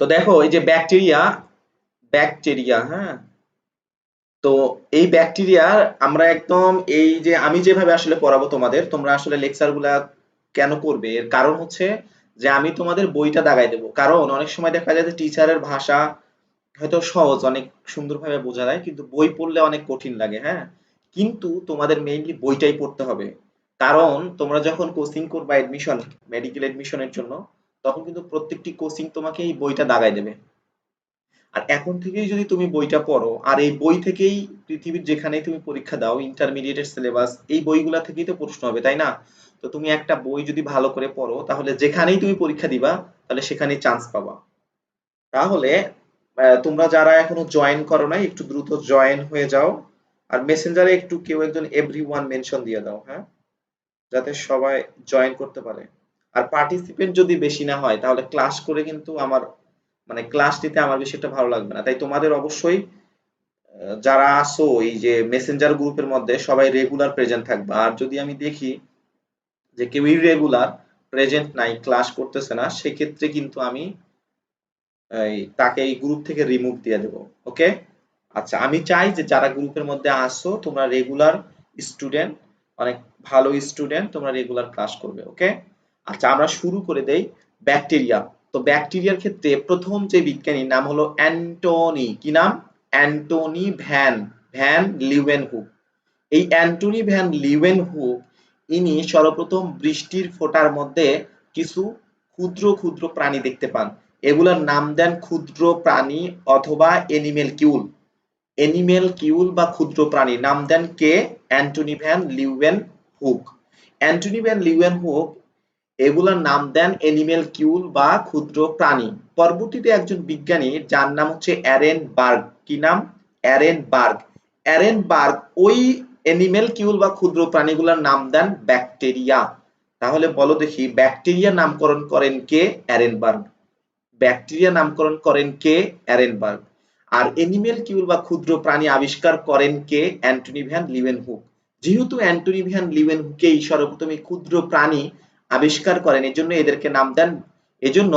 তো দেখো, এই যে ব্যাকটেরিয়া ব্যাকটেরিয়া হ্যাঁ? তো এই ব্যাকটেরিয়া আমরা একদম এই যে, আমি যেভাবে আসলে পড়াবো তোমাদের, তোমরা আসলে লেকচারগুলা কেন করবে? এর কারণ হচ্ছে যে, আমি তোমাদের বইটা দাগাই দেবো। কারণ অনেক সময় দেখা যায় যে টিচারের ভাষা হয়তো সহজ, অনেক সুন্দরভাবে বোঝা যায়, কিন্তু বই পড়লে অনেক কঠিন লাগে হ্যাঁ? কিন্তু তোমাদের মেইনলি বইটাই পড়তে হবে। কারণ তোমরা যখন কোচিং করবা এডমিশন মেডিকেল এডমিশনের জন্য তখন কিন্তু প্রত্যেকটি কোচিং তোমাকে এই বইটা দাগাই দেবে। আর এখন থেকেই যদি তুমি বইটা পড়ো, আর এই বই থেকেই পৃথিবীর যেখানেই তুমি পরীক্ষা দাও ইন্টারমিডিয়েটের সিলেবাস এই বইগুলা থেকেই তো প্রশ্ন হবে, তাই না? তো তুমি একটা বই যদি ভালো করে পড়ো, তাহলে যেখানেই তুমি পরীক্ষা দিবা, তাহলে সেখানেই চান্স পাবা। তাহলে তোমরা যারা এখনও জয়েন করো নাই, একটু দ্রুত জয়েন হয়ে যাও, আর মেসেঞ্জারে একটু কেউ একজন এভরি ওয়ান মেনশন দিয়ে দাও হ্যাঁ? যাতে সবাই জয়েন করতে পারে। আর পার্টিসিপেন্ট যদি বেশি না হয়, তাহলে ক্লাস করে কিন্তু আমার মানে ক্লাস নিতে আমার একটা ভালো লাগবে না। তাই তোমাদের অবশ্যই যারা আসো এই যে মেসেঞ্জার গ্রুপের মধ্যে, সবাই রেগুলার প্রেজেন্ট থাকবে। আর যদি আমি দেখি যে কেউ ইরেগুলার প্রেজেন্ট নাই ক্লাস করতেছে না, সেক্ষেত্রে কিন্তু আমি তাকে এই গ্রুপ থেকে রিমুভ দিয়ে দেবো ওকে আচ্ছা আমি চাই যে যারা গ্রুপের মধ্যে আসো তোমরা রেগুলার স্টুডেন্ট অনেক ভালো স্টুডেন্ট তোমরা রেগুলার ক্লাস করবে ওকে আচ্ছা আমরা শুরু করে দেই ব্যাকটেরিয়া। তো ব্যাকটেরিয়ার ক্ষেত্রে প্রথম যে বিজ্ঞানীর নাম হলো অ্যান্টনি। কি নাম? Antony van van Leeuwenhoek এই অ্যান্টনি ভ্যান লিউয়েন হুক ইনি সর্বপ্রথম বৃষ্টির ফোঁটার মধ্যে কিছু ক্ষুদ্র ক্ষুদ্র প্রাণী দেখতে পান। এগুলোর নাম দেন ক্ষুদ্র প্রাণী অথবা এনিমেল কিউল। এনিমেল কিউল বা ক্ষুদ্র প্রাণী, নাম দেন কে? Antony van Leeuwenhoek Antony van Leeuwenhoek এগুলোর নাম দেন এনিমেল কিউল বা ক্ষুদ্র প্রাণী। পরবর্তীতে একজন বিজ্ঞানী, যার নাম হচ্ছে অ্যারেন বার্গ। কি নাম? Ehrenberg. অ্যারেন বার্গ ওই এনিমেল কিউল বা ক্ষুদ্র প্রাণীগুলোর নাম দেন ব্যাকটেরিয়া। তাহলে বলো দেখি, ব্যাকটেরিয়া নামকরণ করেন কে? অ্যারেনবার্গ ব্যাকটেরিয়া নামকরণ করেন কে? অ্যারেনবার্গ আর এনিমেল কিউল বা ক্ষুদ্র প্রাণী আবিষ্কার করেন কে? Antony van লিভেনহুক। যেহেতু অ্যান্টনি ভ্যান লিভেনহুকেই সর্বপ্রথম ক্ষুদ্র প্রাণী আবিষ্কার করেন এজন্য এদেরকে নাম দেন। এজন্য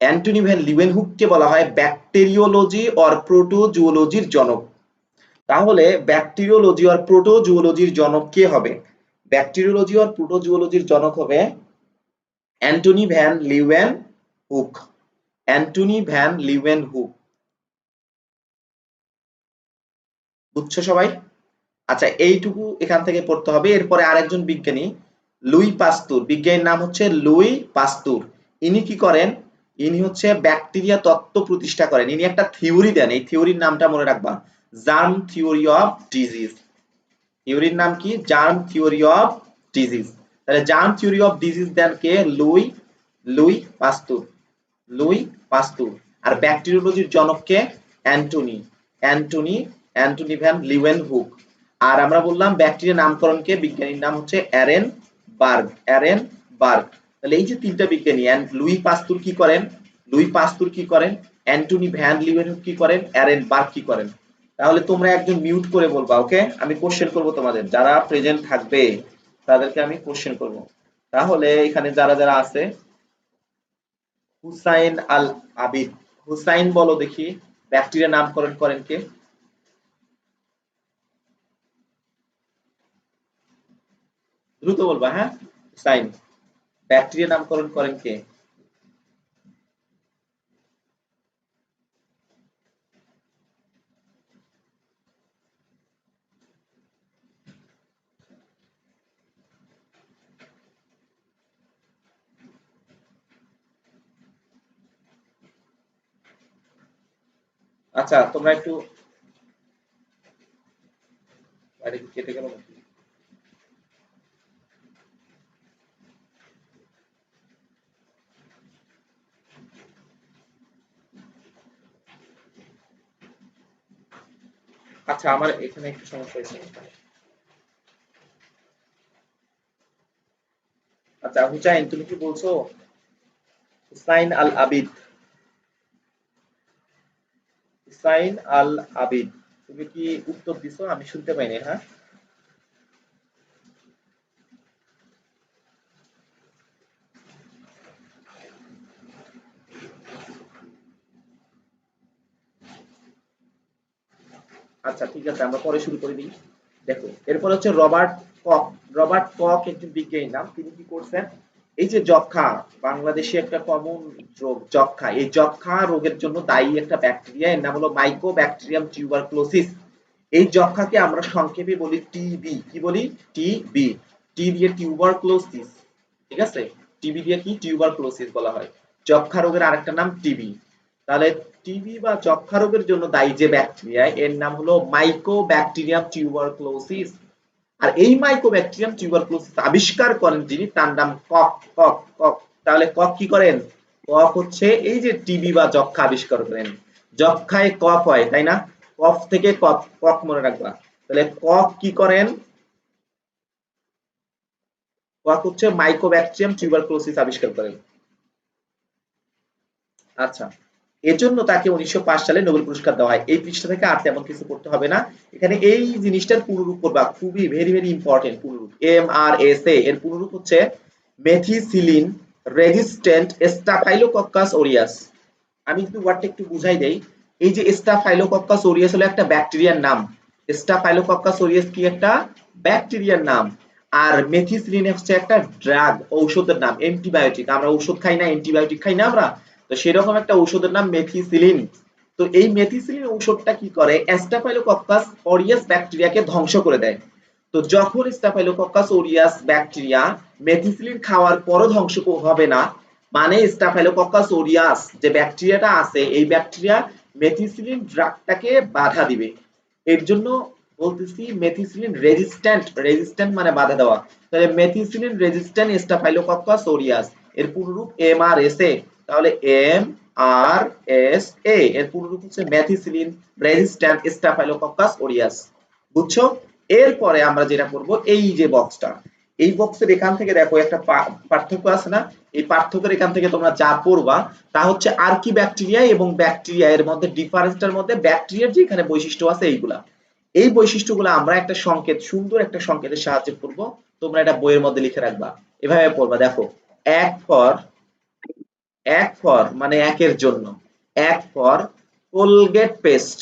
অ্যান্টনি ভ্যান লিভেনহুককে বলা হয় ব্যাকটেরিওলজি অর প্রোটোজুওলজির জনক। তাহলে ব্যাকটেরিওলজি অর প্রোটোজুওলজির জনক কে হবে? ব্যাকটেরিওলজি অর প্রোটোজুওলজির জনক হবে Antony van Leeuwenhoek Antony van Leeuwenhoek বুঝছ সবাই? আচ্ছা এইটুকু এখান থেকে পড়তে হবে। এরপরে আরেকজন বিজ্ঞানী লুই পাস্তুর। বিজ্ঞানীর নাম হচ্ছে লুই পাস্তুর। ইনি কি করেন? ইনি হচ্ছে ব্যাকটেরিয়া তত্ত্ব প্রতিষ্ঠা করেন। ইনি একটা থিওরি দেন। এই থিওরির নামটা মনে রাখবা। Germ theory of disease. থিওরির নাম কি? Germ theory of disease. তাহলে জার্ম থিওরি অফ ডিজিজ দেন কে? Louis Louis Pasteur. Louis Pasteur. আর ব্যাকটেরিওলজির জনক কে? Antony. Antony Antony van Leeuwenhoek আর আমরা বললাম ব্যাকটেরিয়া নামকরণকে বিজ্ঞানীর নাম হচ্ছে অ্যারেন বার্গ, অ্যারেন বার্গ। তাহলে এই যে তিনটা বিজ্ঞানী লুই পাস্তুর কি করেন? লুই পাস্তুর কি করেন? অ্যান্টনি ভ্যান হুক কি করেন? অ্যারেন বার্গ কি করেন? তাহলে তোমরা একজন মিউট করে বলবা, ওকে? আমি কোশ্চেন করব তোমাদের। যারা প্রেজেন্ট থাকবে, তাদেরকে আমি কোশ্চেন করব। তাহলে এখানে যারা যারা আছে, হুসাইন আল আবিদ হুসাইন বলো দেখি ব্যাকটেরিয়া নামকরণ করেন কে? দ্রুত বলবা হ্যাঁ? সাইন। ব্যাকটেরিয়া নামকরণ করেন কে? আচ্ছা তোমরা একটু কেটে গেল নাকি? আচ্ছা আমার এখানে একটু সমস্যা হয়েছে। আচ্ছা হুসাইন তুমি কি বলছো? হুসাইন আল আবিদ। হুসাইন আল আবিদ। তুমি কি উত্তর দিছো? আমি শুনতে পাইনি হ্যাঁ? আচ্ছা ঠিক আছে, আমরা পরে শুরু করে দিই। দেখো, এরপর হচ্ছে রবার্ট কক। রবার্ট কক একজন বিজ্ঞানী নাম, তিনি কি করছেন? এই যে যক্ষা বাংলাদেশে একটা কমন রোগ যক্ষা এই যক্ষা রোগের জন্য দায়ী একটা ব্যাকটেরিয়া এর নাম হলো মাইকোব্যাকটেরিয়াম টিউবারকুলোসিস এই যক্ষাকে আমরা সংক্ষেপে বলি টিবি কি বলি? টিবি টি দিয়ে টিউবারকুলোসিস ঠিক আছে? টিবি দিয়ে কি? টিউবারকুলোসিস বলা হয়। যক্ষা রোগের আরেকটা নাম টিবি তাহলে টিবি বা যক্ষা রোগের জন্য দায়ী যে ব্যাকটেরিয়া এর নাম হলো মাইকোব্যাকটেরিয়াম টিউবারকুলোসিস আর এই মাইকোব্যাকটেরিয়াম টিউবারকুলোসিস আবিষ্কার করেন যিনি, তার নাম কক কক কক। তাহলে কক কি করেন? কক হচ্ছে এই যে টিবি বা যক্ষা আবিষ্কার করেন। যক্ষায় কফ হয়, তাই না? কফ থেকে কক কক মনে রাখবা। তাহলে কক কি করেন? কক হচ্ছে মাইকোব্যাকটেরিয়াম টিউবারকুলোসিস আবিষ্কার করেন। আচ্ছা। এজন্য তাকে উনিশশো পাঁচ সালে নোবেল পুরস্কার দেওয়া হয়। এই পৃষ্ঠা থেকে আর তেমন কিছু করতে হবে না। এখানে এই জিনিসটার পুনরূপ করবা খুবই ভেরি ভেরি ইম্পর্টেন্ট পুনরূপ এম আর এস এ এর পুনরূপ হচ্ছে মেথিসিলিন রেজিস্ট্যান্ট স্টাফাইলোকক্কাস ওরিয়াস আমি যদি ওয়ার্ডটা একটু বুঝাই দেই, এই যে স্টাফাইলোকক্কাস ওরিয়াস হলো একটা ব্যাকটেরিয়ার নাম। স্টাফাইলোকক্কাস ওরিয়াস কি একটা? ব্যাকটেরিয়ার নাম। আর মেথিসিলিন হচ্ছে একটা ড্রাগ ঔষধের নাম অ্যান্টিবায়োটিক আমরা ঔষধ খাই না অ্যান্টিবায়োটিক খাই না আমরা। তো সেরকম একটা ঔষধের নাম মেথিসিলিন। তো এই মেথিসিলিন ঔষধটা কি করে? স্টাফাইলোকক্কাস অরিয়াস ব্যাকটেরিয়াকে ধ্বংস করে দেয়। তো যখন স্টাফাইলোকক্কাস অরিয়াস ব্যাকটেরিয়া মেথিসিলিন খাওয়ার পরও ধ্বংস হবে না মানে স্টাফাইলোকক্কাস অরিয়াস যে ব্যাকটেরিয়াটা আছে, এই ব্যাকটেরিয়া মেথিসিলিন ড্রাগটাকে বাধা দিবে। এর জন্য বলতেছি মেথিসিলিন রেজিস্ট্যান্ট রেজিস্ট্যান্ট মানে বাধা দেওয়া। তাহলে মেথিসিলিন রেজিস্ট্যান্ট স্টাফাইলোকক্কাস অরিয়াস এর পুরোরূপ এমআরএসএ তাহলে এম আর এস এ এর পুরোরূপ হচ্ছে মেথিসিলিন, রেজিস্ট্যান্ট স্টাফাইলোকক্কাস অরিয়াস বুঝছ? এরপরে আমরা যেটা করব, এই যে বক্সটা। এই বক্সের এখান থেকে দেখো একটা পার্থক্য আছে না? এই পার্থক্যের এখান থেকে তোমরা যা পড়বা, তা হচ্ছে আর কি ব্যাকটেরিয়া এবং ব্যাকটেরিয়া। এর মধ্যে ডিফারেন্সটার মধ্যে ব্যাকটেরিয়ার যে এখানে বৈশিষ্ট্য আছে এইগুলা। এই বৈশিষ্ট্যগুলো আমরা একটা সংকেত, সুন্দর একটা সংকেতের সাহায্যে পড়ব। তোমরা এটা বইয়ের মধ্যে লিখে রাখবা। এভাবে পড়বা, দেখো। এক ফর এক ফর মানে একের জন্য। এক for Colgate paste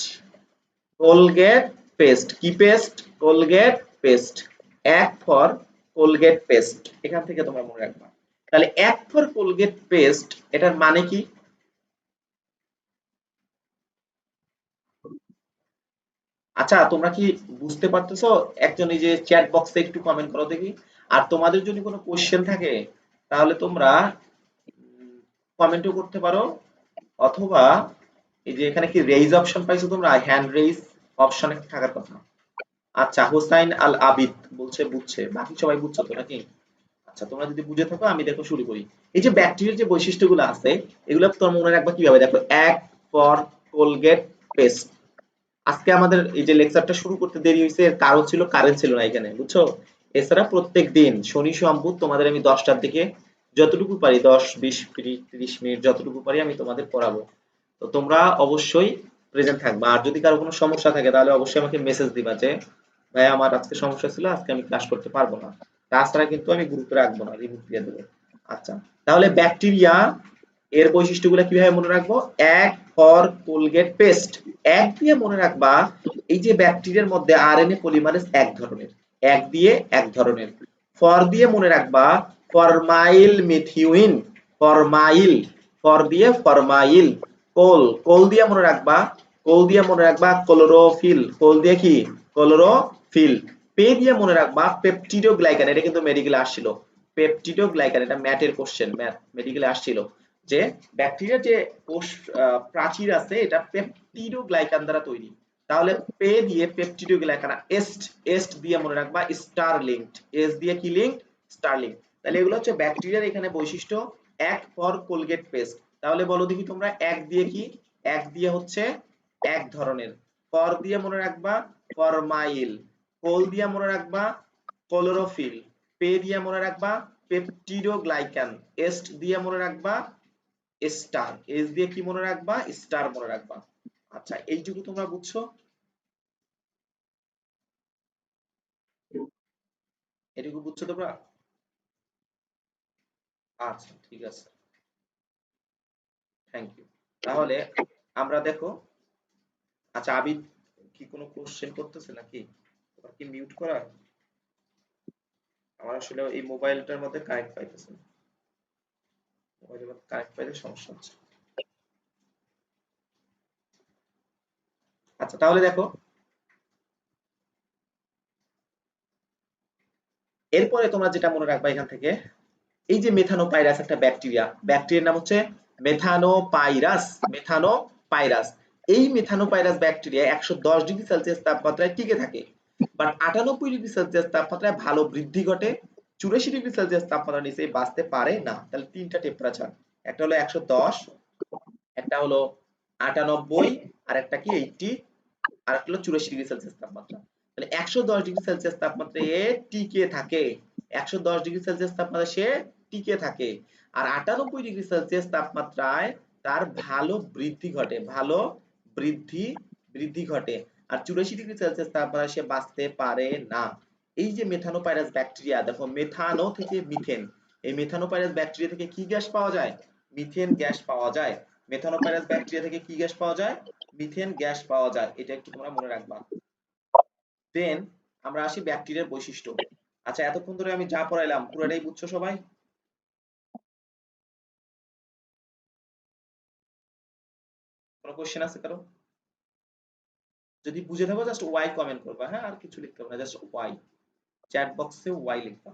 Colgate paste কি পেস্ট কোলগেট পেস্ট এক ফর কোলগেট পেস্ট এখান থেকে তোমরা মনে রাখবা। তাহলে এক ফর কোলগেট পেস্ট এটার মানে কি? আচ্ছা তোমরা কি বুঝতে পারতেছো? একজন এই যে চ্যাট বক্সে একটু কমেন্ট করো দেখি। আর তোমাদের যদি কোনো কোশ্চেন থাকে, তাহলে তোমরা কমেন্টও করতে পারো। অথবা এই যে এখানে কি রেইজ অপশন পাইছো তোমরা? হ্যান্ড রেইজ অপশনে থাকার কথা। আচ্ছা হোসাইন আল আবিদ বলছে বুঝছে। বাকি সবাই বুঝছ তো নাকি? আচ্ছা তোমরা যদি বুঝে থাকো, আমি দেখো শুরু করি। এই যে ব্যাকটেরিয়ার যে বৈশিষ্ট্যগুলো আছে, এগুলো তোমরা মনে রাখবা কীভাবে? দেখো, এক ফর কোলগেট পেস্ট আজকে আমাদের এই যে লেকচারটা শুরু করতে দেরি হয়েছে এর কারণ ছিল কারেন্ট ছিল না এখানে, বুঝছ? এছাড়া প্রত্যেক দিন শনি সম্বুধ তোমাদের আমি দশটার দিকে যতটুকু পারি, দশ, বিশ, তিরিশ মিনিট যতটুকু পারি আমি তোমাদের পড়াবো। তো তোমরা অবশ্যই প্রেজেন্ট থাকবা। আর যদি কারও কোনো সমস্যা থাকে, তাহলে অবশ্যই আমাকে মেসেজ দিবা যে, ভাই, আমার আজকে সমস্যা ছিল, আজকে আমি ক্লাস করতে পারব না। তাছাড়া কিন্তু আমি গুরুত্ব রাখব না রিমুভ দিয়ে দেবো। আচ্ছা তাহলে ব্যাকটেরিয়া এর বৈশিষ্ট্যগুলো কীভাবে মনে রাখব? এক, ফর, কোলগেট, পেস্ট। এক দিয়ে মনে রাখবা, এই যে ব্যাকটেরিয়ার মধ্যে আরএনএ পলিমারেজ এক ধরনের। এক দিয়ে এক ধরনের। ফর দিয়ে মনে রাখবা ফরমাইল মিথিউইন, ফরমাইল, ফর দিয়ে ফরমাইল, কোল কোল দিয়ে মনে রাখবা, কোল দিয়ে মনে রাখবা ক্লোরোফিল, কোল দিয়ে কি? ক্লোরোফিল। পে দিয়ে মনে রাখবা পেপটিডোগ্লাইকান, এটা কিন্তু মেডিকেলে আসছিল। পেপটিডোগ্লাইকান, এটা ম্যাথের কোশ্চেন ম্যাথ মেডিকেলে আসছিল। যে ব্যাকটেরিয়ার যে কোষ প্রাচীর আছে, এটা পেপটিডোগ্লাইকান দ্বারা তৈরি। তাহলে পে দিয়ে পেপটিডোগ্লাইকান, এস্ট এস্ট দিয়ে মনে রাখবা স্টার লিঙ্কড এস দিয়ে কি লিঙ্কড স্টার লিঙ্ক তাহলে এগুলো হচ্ছে ব্যাকটেরিয়ার এখানে বৈশিষ্ট্য। এক ফর কোলগেট পেস্ট তাহলে বলো দেখি তোমরা এক দিয়ে কি? এক দিয়ে হচ্ছে এক ধরনের। ফর দিয়ে মনে রাখবা ফরমাইল কোল দিয়ে মনে রাখবা ক্লোরোফিল পে দিয়ে মনে রাখবা পেপটিডোগ্লাইকান এস্ট দিয়ে মনে রাখবা স্টার এস দিয়ে কি মনে রাখবা? স্টার মনে রাখবা। আচ্ছা এইটুকু তোমরা বুঝছ? এটুকু বুঝছ তোমরা? আচ্ছা ঠিক আছে। থ্যাংক ইউ তাহলে আমরা দেখো আচ্ছা আবিদ কি কোনো কোশ্চেন করতেছে নাকি? তোমার কি মিউট করা? আমার আসলে এই মোবাইলটার মধ্যে কানেক্ট পাইতেছে না। মোবাইলের মধ্যে কানেক্ট পাইলে সমস্যা হচ্ছে। আচ্ছা তাহলে দেখো। এরপরে তোমরা যেটা মনে রাখবা এখান থেকে এই যে মেথানোপাইরাস, একটা ব্যাকটেরিয়া, ব্যাকটেরিয়ার নাম হচ্ছে মেথানোপাইরাস মেথানোপাইরাস। এই মেথানোপাইরাস ব্যাকটেরিয়া একশো দশ ডিগ্রি সেলসিয়াস তাপমাত্রায় টিকে থাকে, বাট আটানব্বই ডিগ্রি সেলসিয়াস তাপমাত্রায় ভালো বৃদ্ধি ঘটে, চুরাশি ডিগ্রি সেলসিয়াস তাপমাত্রা নিচে বাঁচতে পারে না। তাহলে তিনটা টেম্পারেচার একটা হলো একশো দশ, একটা হলো আটানব্বই, আর একটা কি এইটি আর একটা হলো চুরাশি ডিগ্রি সেলসিয়াস তাপমাত্রা। তাহলে একশো দশ ডিগ্রি সেলসিয়াস তাপমাত্রায় টিকে থাকে, একশো দশ ডিগ্রি সেলসিয়াস তাপমাত্রা সে টিকে থাকে। আর আটানব্বই ডিগ্রি সেলসিয়াস তাপমাত্রায় তার ভালো বৃদ্ধি ঘটে, ভালো বৃদ্ধি বৃদ্ধি ঘটে। আর চুরাশি ডিগ্রি সেলসিয়াস তাপমাত্রায় সে বাঁচতে পারে না। এই যে মেথানোপাইরাস ব্যাকটেরিয়া, দেখো মেথানো থেকে মিথেন। এই মেথানোপাইরাস ব্যাকটেরিয়া থেকে কি গ্যাস পাওয়া যায়? মিথেন গ্যাস পাওয়া যায়। মেথানোপাইরাস ব্যাকটেরিয়া থেকে কি গ্যাস পাওয়া যায়? মিথেন গ্যাস পাওয়া যায়। এটা একটু তোমরা মনে রাখবা। দেন আমরা আসি ব্যাকটেরিয়ার বৈশিষ্ট্য। আচ্ছা এতক্ষণ ধরে আমি যা পড়াইলাম, পুরোটাই বুঝছ সবাই? কোশ্চেন আছে কারও? যদি বুঝে থাকো জাস্ট ওয়াই কমেন্ট করবা হ্যাঁ? আর কিছু লিখতে হবে না জাস্ট ওয়াই চ্যাট বক্সে ওয়াই লিখবা।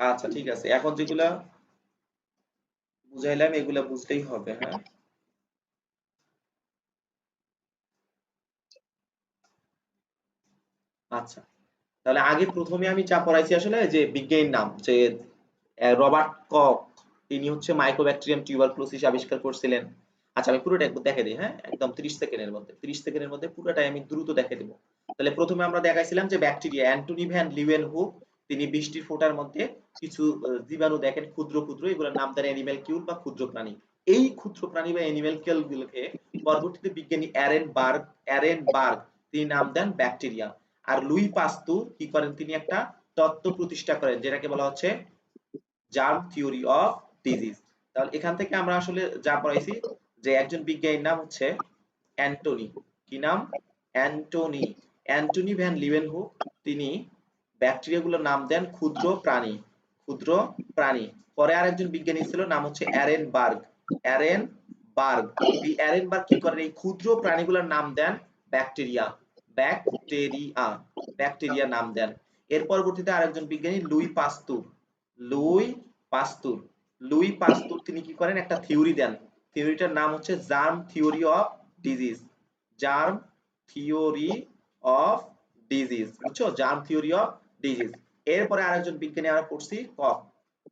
আচ্ছা ঠিক আছে। এখন যেগুলা বুঝাইলাম, এগুলা বুঝতেই হবে হ্যাঁ। আচ্ছা তাহলে আগে প্রথমে আমি যা পড়াইছি আসলে যে বিজ্ঞানীর নাম, যে রবার্ট কক, তিনি হচ্ছে মাইক্রোব্যাকটেরিয়াম টিউবারকুলোসিস আবিষ্কার করছিলেন। আচ্ছা আমি পুরোটা একবার দেখে দিই হ্যাঁ? একদম 30 সেকেন্ডের মধ্যে 30 সেকেন্ডের মধ্যে পুরোটাই আমি দ্রুত দেখে দেব। তাহলে প্রথমে আমরা দেখাইছিলাম যে bacteria Antony van Leeuwenhoek তিনি বৃষ্টির ফোঁটার মধ্যে কিছু জীবাণু দেখেন, ক্ষুদ্র ক্ষুদ্র, এগুলোর নাম দেন অ্যানিমেল কিউল বা ক্ষুদ্র প্রাণী। এই ক্ষুদ্র প্রাণী বা অ্যানিমেল কিউল গুলোকে পরবর্তীতে বিজ্ঞানী অ্যারেন বার্গ অ্যারেন বার্গ, তিনি নাম দেন ব্যাকটেরিয়া। আর লুই পাস্তু কি করেন? তিনি একটা তত্ত্ব প্রতিষ্ঠা করেন, যেটাকে বলা হচ্ছে জার্ম থিওরি অফ ডিজিজ তাহলে এখান থেকে আমরা আসলে যা পড়াইছি, যে একজন বিজ্ঞানীর নাম হচ্ছে অ্যান্টনি। কি নাম? অ্যান্টনি। অ্যান্টনি ভ্যান লিওয়েনহুক তিনি ব্যাকটেরিয়াগুলোর নাম দেন ক্ষুদ্র প্রাণী। ক্ষুদ্র প্রাণী। পরে আরেকজন বিজ্ঞানী ছিল, নাম হচ্ছে অ্যারেন বার্গ। অ্যারেন বার্গ। এই অ্যারেন বার্গ কি করেন? এই ক্ষুদ্র প্রাণীগুলোর নাম দেন ব্যাকটেরিয়া। ব্যাকটেরিয়া। ব্যাকটেরিয়া নাম দেন। এর পরবর্তীতে আরেকজন বিজ্ঞানী, Louis Pasteur. Louis Pasteur. Louis Pasteur তিনি কি করেন? একটা থিওরি দেন। থিওরিটার নাম হচ্ছে germ theory of disease. Germ theory of disease. বুঝছ? জার্ম থিওরি অফ ডিজিজ এরপরে আরেকজন বিজ্ঞানী আমরা পড়ছি কক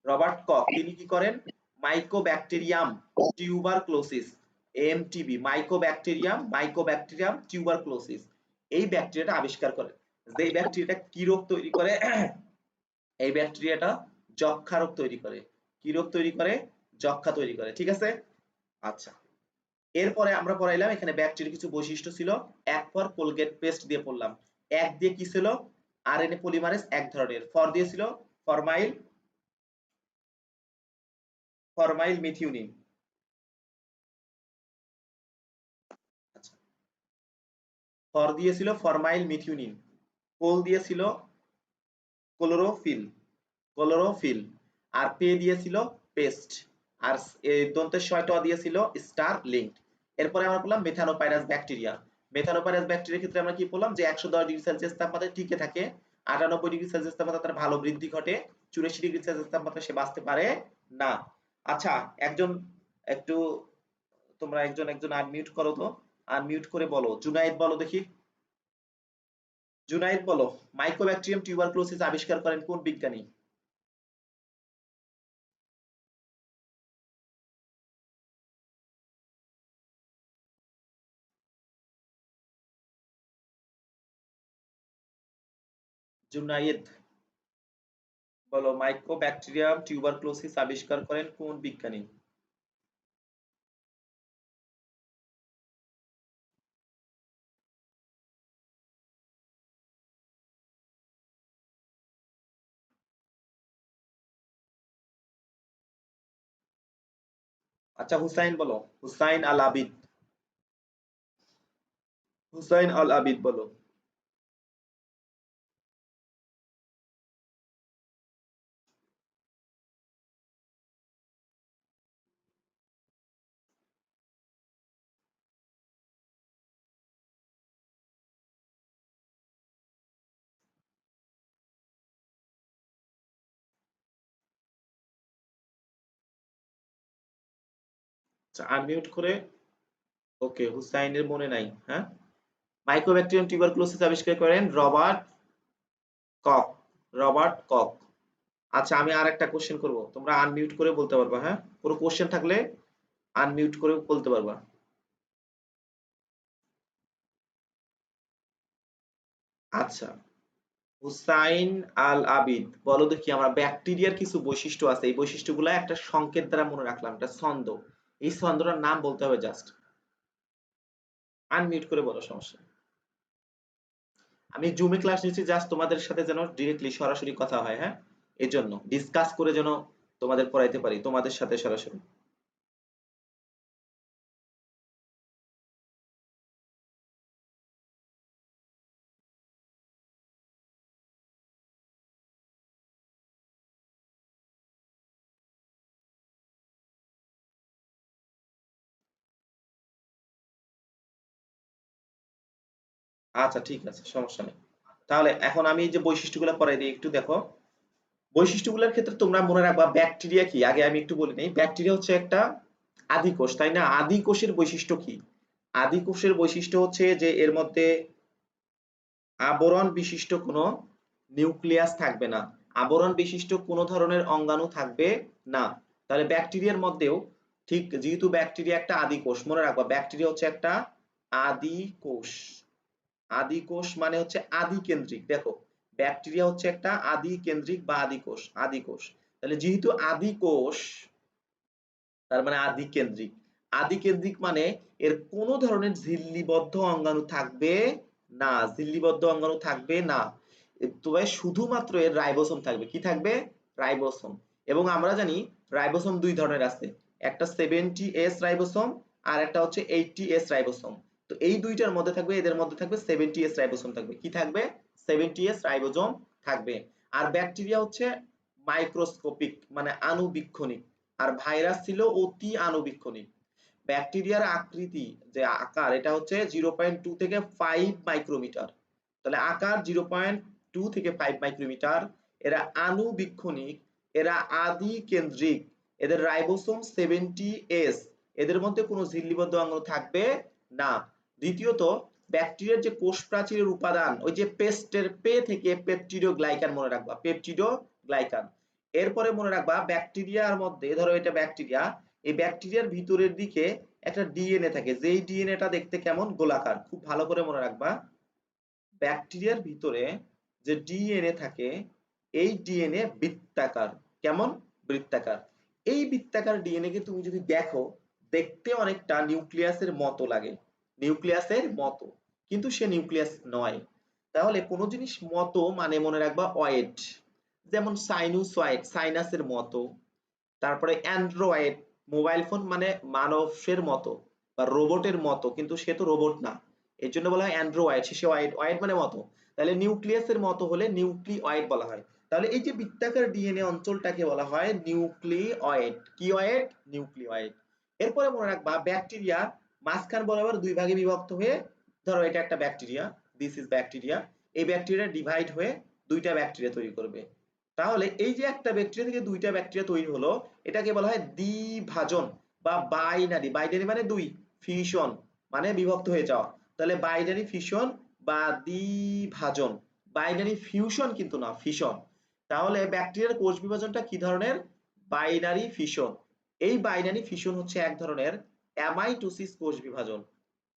রবার্ট কক তিনি কি করেন? Mycobacterium tuberculosis MTB Mycobacterium Mycobacterium tuberculosis এই ব্যাকটেরিয়াটা আবিষ্কার করেন। যে ব্যাকটেরিয়াটা কি রোগ তৈরি করে? এই ব্যাকটেরিয়াটা যক্ষা রোগ তৈরি করে। কি রোগ তৈরি করে? যক্ষা তৈরি করে, ঠিক আছে? আচ্ছা। এরপরে আমরা পড়াইলাম, এখানে ব্যাকটেরিয়ার কিছু বৈশিষ্ট্য ছিল। এক পর কোলগেট পেস্ট দিয়ে পড়লাম। এক দিয়ে কি ছিল? আরএনএ পলিমারেজ এক ধরনের। ফর দিয়েছিল ফরমাইল ফরমাইল মিথিউনিন ফর দিয়েছিল ফরমাইল মিথিউনিন কোল দিয়েছিল ক্লোরোফিল ক্লোরোফিল আর পে দিয়েছিল পেস্ট আর দন্তের ছয়টা দিয়েছিল স্টার লিঙ্ক এরপরে আমরা বললাম মেথানোপাইরাস ব্যাকটেরিয়া মেথানোপাইরাস ব্যাকটেরিয়ার ক্ষেত্রে আমরা কি বললাম যে 110 ডিগ্রি সেলসিয়াস তাপমাত্রায় টিকে থাকে 98 ডিগ্রি সেলসিয়াস তাপমাত্রা তার ভালো বৃদ্ধি ঘটে 84 ডিগ্রি সেলসিয়াস তাপমাত্রায় সে বাঁচতে পারে না। আচ্ছা একজন একটু তোমরা একজন একজন আনমিউট করো তো। আনমিউট করে বলো। জুনাইদ বলো দেখি। জুনাইদ বলো মাইক্রোব্যাকটেরিয়াম টিউবারকুলোসিস আবিষ্কার করেন কোন বিজ্ঞানী? जुनाइद बोलो माइक्रो माइक्रोबैक्टीरियम ट्यूबरक्लोसिस आविष्कार करें कौन विज्ञानी अच्छा हुसैन बोलो हुसैन अल आबिद हुसैन अल आबिद बोलो আনমিউট করে ওকে হুসাইনের মনে নাই হ্যাঁ? মাইক্রোব্যাকটেরিয়াম টিউবারকুলোসিস আবিষ্কার করেন রবার্ট কক রবার্ট কক। আচ্ছা আমি আর একটা কোশ্চেন করব, তোমরা আনমিউট করে বলতে পারবা হ্যাঁ? কোশ্চেন থাকলে আনমিউট করে বলতে পারবা। আচ্ছা হুসাইন আল আবিদ বলো দেখি, আমরা ব্যাকটেরিয়ার কিছু বৈশিষ্ট্য আছে, এই বৈশিষ্ট্যগুলো একটা সংকেত দ্বারা মনে রাখলাম, একটা ছন্দ। এই নাম বলতে হবে জাস্ট আনমিউট করে বলো, সমস্যা আমি জুমে ক্লাস নিচ্ছি জাস্ট তোমাদের সাথে যেন ডিরেক্টলি সরাসরি কথা হয় হ্যাঁ? এজন্য জন্য ডিসকাস করে যেন তোমাদের পড়াইতে পারি, তোমাদের সাথে সরাসরি। আচ্ছা ঠিক আছে, সমস্যা নেই। তাহলে এখন আমি যে বৈশিষ্ট্যগুলো পড়াই দিই, একটু দেখো। বৈশিষ্ট্যগুলোর ক্ষেত্রে তোমরা মনে রাখবা, ব্যাকটেরিয়া কি? আগে আমি একটু বলি নেই। ব্যাকটেরিয়া হচ্ছে একটা আদি কোষ তাই না? আদি কোষের বৈশিষ্ট্য কি? আদি কোষের বৈশিষ্ট্য হচ্ছে যে এর মধ্যে আবরণ বিশিষ্ট কোনো নিউক্লিয়াস থাকবে না। আবরণ বিশিষ্ট কোনো ধরনের অঙ্গাণু থাকবে না। তাহলে ব্যাকটেরিয়ার মধ্যেও ঠিক, যেহেতু ব্যাকটেরিয়া একটা আদি কোষ মনে রাখবা, ব্যাকটেরিয়া হচ্ছে একটা আদি কোষ আদি কোষ মানে হচ্ছে আদি কেন্দ্রিক দেখো ব্যাকটেরিয়া হচ্ছে একটা আদি কেন্দ্রিক বা আদি কোষ আদি কোষ তাহলে যেহেতু আদি কোষ তার মানে আদি কেন্দ্রিক আদি কেন্দ্রিক মানে এর কোন ধরনের ঝিল্লিবদ্ধ অঙ্গাণু থাকবে না, ঝিল্লিবদ্ধ অঙ্গাণু থাকবে না। তবে শুধুমাত্র এর রাইবোসোম থাকবে। কি থাকবে? রাইবোসোম। এবং আমরা জানি রাইবোসোম দুই ধরনের আছে। একটা সেভেন্টি এস রাইবোসোম আর একটা হচ্ছে এইটটি এস রাইবোসোম। তো এই দুইটার মধ্যে থাকবে, এদের মধ্যে থাকবে সেভেন্টি এস রাইবোসোম থাকবে। কি থাকবে? সেভেন্টি এস রাইবোজোম থাকবে। আর ব্যাকটেরিয়া হচ্ছে মাইক্রোস্কোপিক মানে আণুবীক্ষণিক। আর ভাইরাস ছিল অতি আণুবীক্ষণিক। ব্যাকটেরিয়ার আকৃতি, যে আকার, এটা হচ্ছে জিরো পয়েন্ট টু থেকে ফাইভ মাইক্রোমিটার তাহলে আকার জিরো পয়েন্ট টু থেকে ফাইভ মাইক্রোমিটার এরা আণুবীক্ষণিক, এরা আদি কেন্দ্রিক এদের রাইবোসোম সেভেন্টি এস এদের মধ্যে কোনো ঝিল্লিবদ্ধ অঙ্গ থাকবে না। দ্বিতীয়ত ব্যাকটেরিয়ার যে কোষ প্রাচীরের উপাদান, ওই যে পেস্টের পে থেকে পেপটিডো গ্লাইকান মনে রাখবা পেপটিডো গ্লাইকান এরপরে মনে রাখবা ব্যাকটেরিয়ার মধ্যে, ধরো এটা ব্যাকটেরিয়া এই ব্যাকটেরিয়ার ভিতরের দিকে একটা ডিএনএ থাকে, যেই ডিএনএটা দেখতে কেমন? গোলাকার। খুব ভালো করে মনে রাখবা ব্যাকটেরিয়ার ভিতরে যে ডিএনএ থাকে, এই ডিএনএ বৃত্তাকার। কেমন? বৃত্তাকার। এই বৃত্তাকার ডিএনএ কে তুমি যদি দেখো, দেখতে অনেকটা নিউক্লিয়াসের মতো লাগে। নিউক্লিয়াসের মতো। কিন্তু সে নিউক্লিয়াস নয়। তাহলে কোনো জিনিস মতো মানে মনে রাখবা অয়েড যেমন সাইনুসয়েড সাইনাসের মতো। তারপরে অ্যান্ড্রয়েড মোবাইল ফোন মানে মানবের মতো বা রোবটের মতো। কিন্তু সে তো রোবট না। এর জন্য বলা হয় অ্যান্ড্রয়েড সে ওয়েড ওয়েড মানে মতো। তাহলে নিউক্লিয়াসের মতো হলে নিউক্লিওয়েড বলা হয়। তাহলে এই যে বৃত্তাকার ডিএনএ অঞ্চলটাকে বলা হয় নিউক্লিওয়েড কি ওয়েড নিউক্লিওয়েড এরপরে মনে রাখবা ব্যাকটেরিয়া মাঝখান বরাবর দুই ভাগে বিভক্ত হয়ে, ধরো এটা একটা ব্যাকটেরিয়া দিস ইজ ব্যাকটেরিয়া এই ব্যাকটেরিয়া ডিভাইড হয়ে দুইটা ব্যাকটেরিয়া তৈরি করবে। তাহলে এই যে একটা ব্যাকটেরিয়া থেকে দুইটা ব্যাকটেরিয়া তৈরি হলো, এটাকে বলা হয় দ্বিভাজন বা বাইনারি বাইনারি মানে দুই ফিউশন মানে বিভক্ত হয়ে যাওয়া। তাহলে বাইনারি ফিউশন বা দ্বিভাজন। বাইনারি ফিউশন কিন্তু না ফিশন তাহলে ব্যাকটেরিয়ার কোষ বিভাজনটা কি ধরনের? বাইনারি ফিশন এই বাইনারি ফিশন হচ্ছে এক ধরনের অ্যামাইটোসিস কোষ বিভাজন।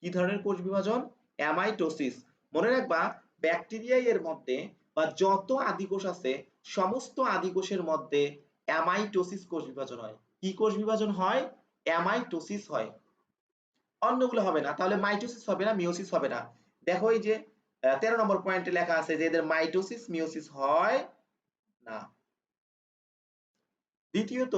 কি ধরনের কোষ বিভাজন? অ্যামাইটোসিস মনে রাখবা ব্যাকটেরিয়া এর মধ্যে বা যত আদি কোষ আছে, সমস্ত আদি কোষের মধ্যে অ্যামাইটোসিস কোষ বিভাজন হয়। কি কোষ বিভাজন হয়? অ্যামাইটোসিস হয়। অন্যগুলো হবে না। তাহলে মাইটোসিস হবে না মিওসিস হবে না। দেখো এই যে তেরো নম্বর পয়েন্টে লেখা আছে যে এদের মাইটোসিস মিওসিস হয় না। দ্বিতীয়ত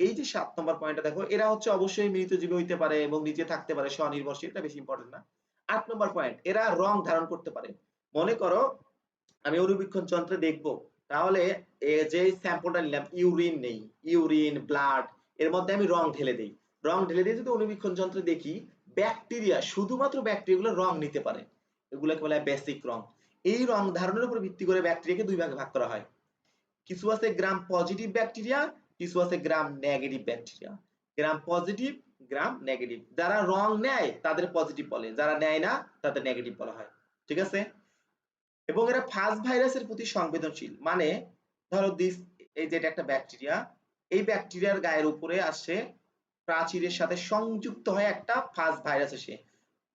এই যে সাত নম্বর পয়েন্টটা দেখো, এরা হচ্ছে অবশ্যই মৃতজীবী হইতে পারে এবং নিজে থাকতে পারে, স্বনির্ভরশীল, এটা বেশি ইম্পর্টেন্ট না। আট নম্বর পয়েন্ট এরা রং ধারণ করতে পারে। মনে করো, আমি অণুবীক্ষণ যন্ত্রে দেখব, তাহলে যে স্যাম্পলটা নিলাম ইউরিন নেই ইউরিন ব্লাড এর মধ্যে আমি রং ঢেলে দিই। রং ঢেলে দিয়ে যদি অণুবীক্ষণ যন্ত্রে দেখি ব্যাকটেরিয়া শুধুমাত্র ব্যাকটেরিয়াগুলো রং নিতে পারে। এগুলোকে বলা হয় বেসিক রং। এই রং ধারণের উপর ভিত্তি করে ব্যাকটেরিয়াকে দুই ভাগে ভাগ করা হয়। কিছু আছে গ্রাম পজিটিভ ব্যাকটেরিয়া কিছু আছে gram negative bacteria gram positive gram negative যারা রং নেয়, তাদের পজিটিভ বলে। যারা নেয় না, তাদের নেগেটিভ বলা হয়। ঠিক আছে? এবং এরা ফাস্ট ভাইরাসের প্রতি সংবেদনশীল। মানে ধরো দিস এই যেটা একটা ব্যাকটেরিয়া এই ব্যাকটেরিয়ার গায়ের উপরে আসে প্রাচীরের সাথে সংযুক্ত হয় একটা ফাস্ট ভাইরাস এসে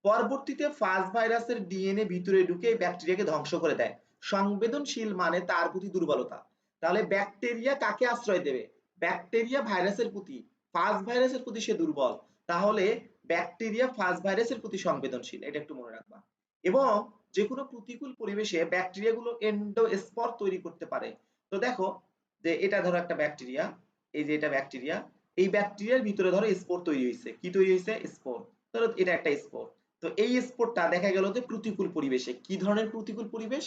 পরবর্তীতে ফাস্ট ভাইরাসের ডিএনএ ভিতরে ঢুকে এই ব্যাকটেরিয়াকে ধ্বংস করে দেয়। সংবেদনশীল মানে তার প্রতি দুর্বলতা। তাহলে ব্যাকটেরিয়া কাকে আশ্রয় দেবে? ব্যাকটেরিয়া ভাইরাসের প্রতি ফাস্ট ভাইরাসের প্রতি সে দুর্বল, তাহলে ব্যাকটেরিয়া ফাস্ট ভাইরাসের প্রতি সংবেদনশীল, এটা একটু মনে রাখবা। এবং যে কোনো প্রতিকূল পরিবেশে ব্যাকটেরিয়া গুলো এন্ডোস্পর তৈরি করতে পারে। তো দেখো যে এটা ধরো একটা ব্যাকটেরিয়া এই যে এটা ব্যাকটেরিয়া এই ব্যাকটেরিয়ার ভিতরে ধরো স্পোর তৈরি হয়েছে কি তৈরি হয়েছে স্পোর ধরো এটা একটা স্পোর তো এই স্পোরটা দেখা গেল যে প্রতিকূল পরিবেশে। কি ধরনের প্রতিকূল পরিবেশ?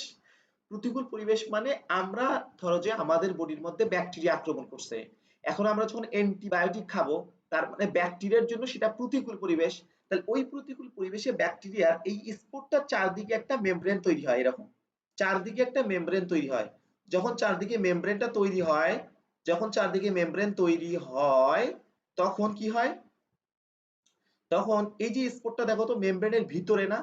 প্রতিকূল পরিবেশ মানে আমরা ধরো যে আমাদের বডির মধ্যে ব্যাকটেরিয়া আক্রমণ করছে। এখন আমরা যখন অ্যান্টিবায়োটিক খাব, তার মানে ব্যাকটেরিয়ার জন্য সেটা প্রতিকূল পরিবেশ, তাহলে ওই প্রতিকূল পরিবেশে ব্যাকটেরিয়ার এই স্পোরটার চারদিকে একটা মেমব্রেন তৈরি হয় এরকম। চারদিকে একটা মেমব্রেন তৈরি হয়। যখন চারদিকে মেমব্রেনটা তৈরি হয়, যখন চারদিকে মেমব্রেন তৈরি হয়, তখন কি হয়? তখন এই যে স্পোরটা দেখো তো মেমব্রেনের ভিতরে না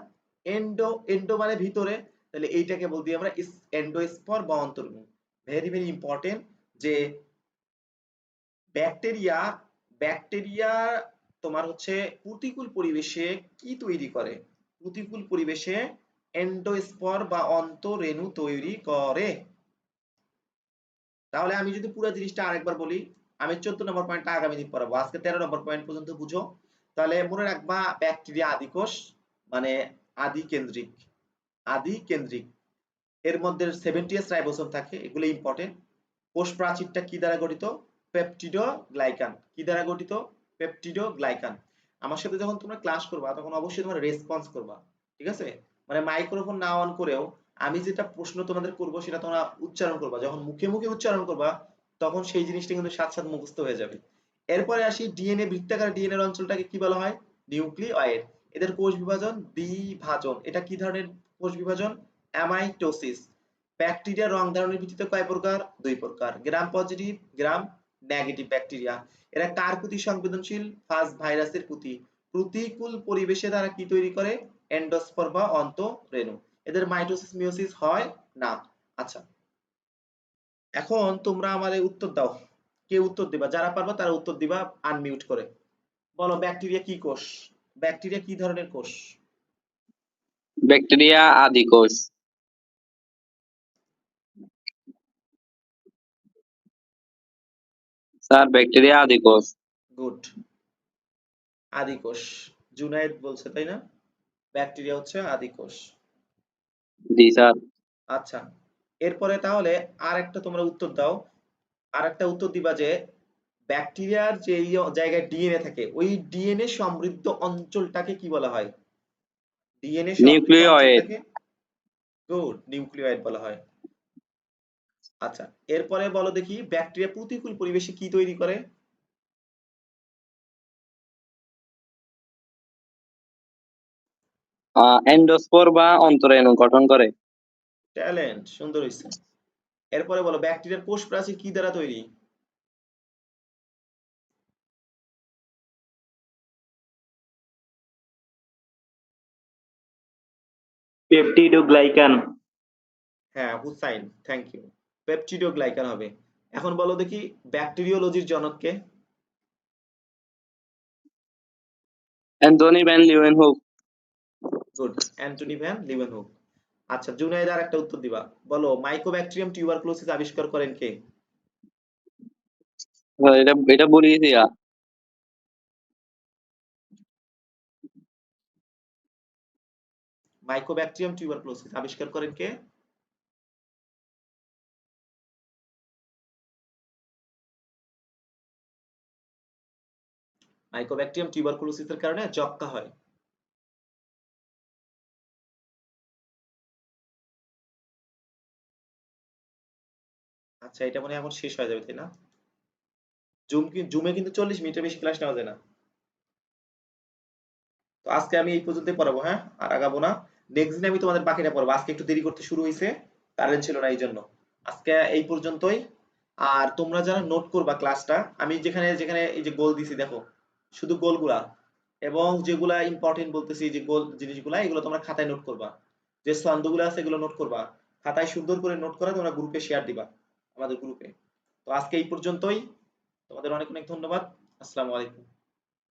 এন্ডো এন্ডো মানে ভিতরে, তাহলে এইটাকে বলতে আমরা এন্ডোস্পর বা অন্তর্মুখ। ভেরি ভেরি ইম্পর্টেন্ট যে ব্যাকটেরিয়া ব্যাকটেরিয়া তোমার হচ্ছে প্রতিকূল পরিবেশে কি তৈরি করে? প্রতিকূল পরিবেশে এন্ডোস্পর বা অন্তরেণু তৈরি করে। তাহলে আমি যদি পুরো জিনিসটা আরেকবার বলি, আমি চোদ্দ নম্বর পয়েন্টটা আগামী দিন পড়াবো। আজকে তেরো নম্বর পয়েন্ট পর্যন্ত বুঝো। তাহলে মনে রাখবা, ব্যাকটেরিয়া আদিকোষ মানে আদি কেন্দ্রিক আদি কেন্দ্রিক এর মধ্যে সেভেন্টিএস রাইবোসোম থাকে এগুলো ইম্পর্টেন্ট কোষ প্রাচীরটা কি দ্বারা গঠিত? পেপটিডো গ্লাইকান কি দ্বারা গঠিত? পেপটিডো গ্লাইকান আমার সাথে যখন তোমরা ক্লাস করবা, তখন অবশ্যই তোমরা রেসপন্স করবা, ঠিক আছে? মানে মাইক্রোফোন না অন করেও আমি যেটা প্রশ্ন তোমাদের করব, সেটা তোমরা উচ্চারণ করবা। যখন মুখে মুখে উচ্চারণ করবা, তখন সেই জিনিসটা কিন্তু সাথে সাথে মুখস্থ হয়ে যাবে। এরপরে আসি ডিএনএ বৃত্তাকার ডিএনএ অঞ্চলটাকে কি বলা হয়? নিউক্লিওয়েড। এদের কোষ বিভাজন, দ্বিভাজন। এটা কি ধরনের কোষ বিভাজন? অ্যামাইটোসিস ব্যাকটেরিয়া রং ধারণের ভিত্তিতে কয় প্রকার? দুই প্রকার। Gram positive gram negative bacteria এরা কার প্রতি সংবেদনশীল? ফাস্ট ভাইরাসের প্রতি। প্রতিকূল পরিবেশে তারা কি তৈরি করে? এন্ডোস্পর বা অন্তরেণু। এদের মাইটোসিস মিওসিস হয় না। আচ্ছা। এখন তোমরা আমাদের উত্তর দাও। কে উত্তর দিবা? যারা পারবা তারা উত্তর দিবা আনমিউট করে। বলো ব্যাকটেরিয়া কি কোষ? ব্যাকটেরিয়া কি ধরনের কোষ? ব্যাকটেরিয়া আদি কোষ। স্যার ব্যাকটেরিয়া আদি কোষ গুড আদি কোষ জুনায়েদ বলছে তাই না? ব্যাকটেরিয়া হচ্ছে আদি কোষ জি স্যার। আচ্ছা। এরপরে তাহলে আর একটা তোমরা উত্তর দাও। আর একটা উত্তর দিবা যে ব্যাকটেরিয়ার যে জায়গায় ডিএনএ থাকে ওই ডিএনএ সমৃদ্ধ অঞ্চলটাকে কি বলা হয়? DNA Nucleoid. গুড নিউক্লিওয়েড বলা হয়। আচ্ছা এরপরে বলো দেখি ব্যাকটেরিয়া প্রতিকূল পরিবেশে কি তৈরি করে? এন্ডোস্পোর বা অন্তরেণু গঠন করে। ট্যালেন্ট সুন্দর হয়েছে এরপরে বলো ব্যাকটেরিয়ার কোষ প্রাচীর কি দ্বারা তৈরি? পেপটিডোগ্লাইকান হ্যাঁ হুসাইন থ্যাংক ইউ পেপটিডোগ্লাইকান হবে। এখন বলো দেখি ব্যাকটেরিওলজির জনককে Anthony van Leeuwenhoek good Antony van Leeuwenhoek আচ্ছা জুনাইদ আর একটা উত্তর দিবা। বলো মাইকোব্যাকটেরিয়াম টিউবারকুলোসিস আবিষ্কার করেন কে? এটা এটা বলিয়েছি আ। মাইকোব্যাকটেরিয়াম টিউবারকুলোসিস আবিষ্কার করেন কে? মাইকোব্যাকটেরিয়াম টিউবারকুলোসিসের কারণে যক্কা হয়। আচ্ছা এটা মনে এখন শেষ হয়ে যাবে, তাই না? জুম জুমে কিন্তু চল্লিশ মিনিটের বেশি ক্লাস নেওয়া যায় না। তো আজকে আমি এই পর্যন্তই পড়াবো হ্যাঁ? আর আগাবো না। নেক্সট দিন আমি তোমাদের বাকিটা পড়াবো। আজকে একটু দেরি করতে শুরু হয়েছে কারেন্ট ছিল না এই জন্য আজকে এই পর্যন্তই। আর তোমরা যারা নোট করবা ক্লাসটা আমি যেখানে যেখানে এই যে গোল দিছি, দেখো। শুধু গোলগুলা এবং যেগুলা ইম্পর্টেন্ট বলতেছি যে গোল জিনিসগুলা, এগুলো তোমরা খাতায় নোট করবা। যে ছন্দগুলো আছে এগুলো নোট করবা। খাতায় সুন্দর করে নোট করে তোমরা গ্রুপে শেয়ার দিবা আমাদের গ্রুপে তো আজকে এই পর্যন্তই। তোমাদের অনেক অনেক ধন্যবাদ। আসসালামু আলাইকুম।